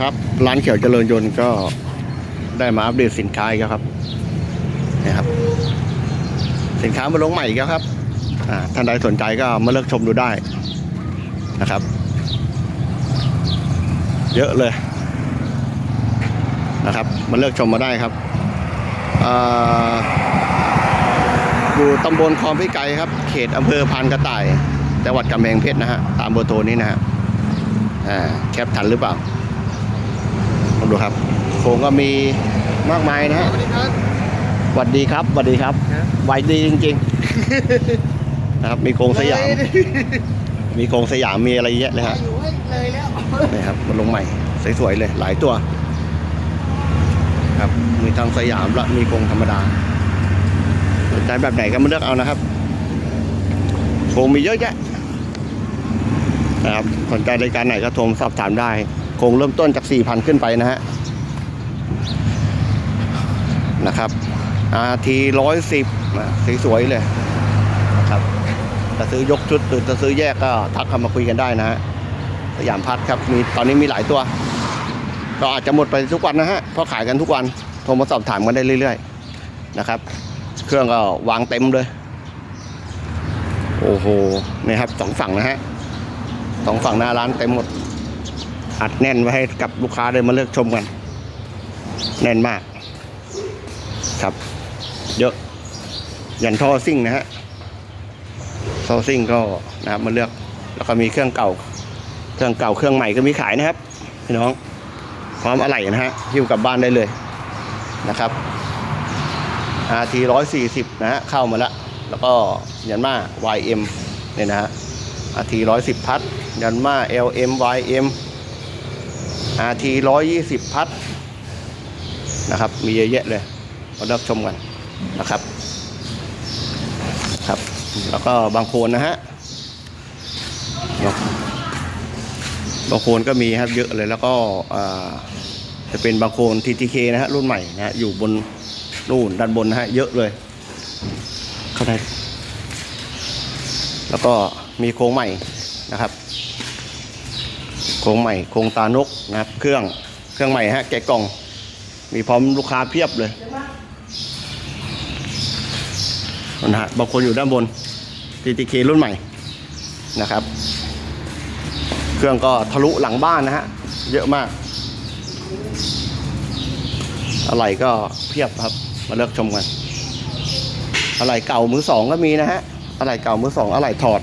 ครับ ร้านเขียวเจริญยนต์ก็ได้มาอัปเดตสินค้าอีกแล้วครับนี่ครับ สินค้ามาลงใหม่อีกแล้วครับท่านใดสนใจก็มาเลือกชมดูได้นะครับ เยอะเลยนะครับ มาเลือกชมมาได้ครับอยู่ตำบลคลองพิไกครับ เขตอำเภอพานกระต่าย จังหวัดกำแพงเพชรนะฮะ ตามเบอร์โทรนี้นะฮะแคปทันหรือเปล่า ลองดูครับ โครงก็มีมากมายนะฮะสวัสดีครับสวัสดีครับสวัสดีครับครับไวดีจริงๆ นะครับ มีโครงสยาม มีโครงสยามมีอะไรเยอะเลยฮะอยู่ให้เลยแล้วนี่ครับมันลงใหม่สวยๆเลย หลายตัว ครับ มีทั้งสยามและมีโครงธรรมดาสนใจแบบไหนก็มาเลือกเอานะครับโครงมีเยอะแยะนะครับสนใจรายการไหนก็โทรมาสอบถามได้โคงเริ่มต้นจาก 4,000 ขึ้นไปนะฮะนะครับ RT ร้อยสิบสวยๆเลยนะครับจะซื้อยกชุดหรือจะซื้อแยกก็ทักเข้ามาคุยกันได้นะฮะสยามพัดครับมีตอนนี้มีหลายตัว ก็อาจจะหมดไปทุกวันนะฮะเพราะขายกันทุกวันโทรมาสอบถามกันได้เรื่อย ๆ นะครับ เครื่องก็วางเต็มเลย โอ้โหนี่ครับสองฝั่งนะฮะสองฝั่งหน้าร้านเต็มหมด อัดแน่นไว้ให้กับลูกค้าได้มาเลือกชมกัน แน่นมาก ครับ เยอะ ยันท่อซิ่งนะฮะท่อซิ่งก็นะครับมาเลือก แล้วก็มีเครื่องเก่า เครื่องเก่าเครื่องใหม่ก็มีขายนะครับพี่น้อง พร้อมอะไหล่นะฮะหิ้วกลับบ้านได้เลยนะครับ RT 140 นะฮะเข้ามาแล้ว แล้วก็ยันมา YM เนี่ยนะฮะ RT 110 พัด ยันมา LM YM RT 120 พัดนะครับ มีเยอะแยะเลยมาเลือกชมกันนะครับครับ แล้วก็บางโคนนะฮะบางโคนก็มีครับเยอะเลยแล้วก็จะเป็นบางโคน TTK นะฮะรุ่นใหม่นะฮะอยู่บนนู่นด้านบนนะฮะเยอะเลยเข้าได้แล้วก็มีโครงใหม่นะครับ โครงใหม่โครงตานกนะครับ เครื่องเครื่องใหม่ฮะแกะกล่อง มีพร้อมลูกค้าเพียบเลยนะฮะบางคนอยู่ด้านบน TTK รุ่นใหม่นะครับ เครื่องก็ทะลุหลังบ้านนะฮะ เยอะมาก อะไรก็เพียบครับ มาเลือกชมกัน อะไรเก่ามือสองก็มีนะฮะ อะไรเก่ามือสองอะไรถอด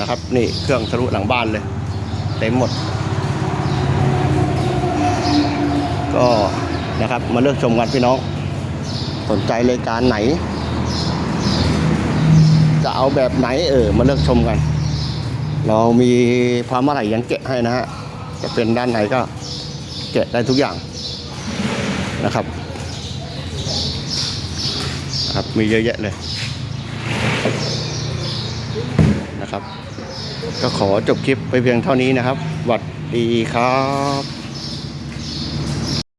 นะครับ นี่เครื่องทะลุหลังบ้านเลย เต็มหมด ก็นะครับมาเลือกชมกันพี่น้อง สนใจรายการไหน จะเอาแบบไหนเออมาเลือกชมกัน เรามีพร้อมอะไรยันแกะให้นะฮะจะเป็นด้านไหนก็แกะได้ทุกอย่างนะครับครับมีเยอะแยะเลยนะครับ ก็ขอจบคลิปไปเพียงเท่านี้นะครับหวัดดีครับ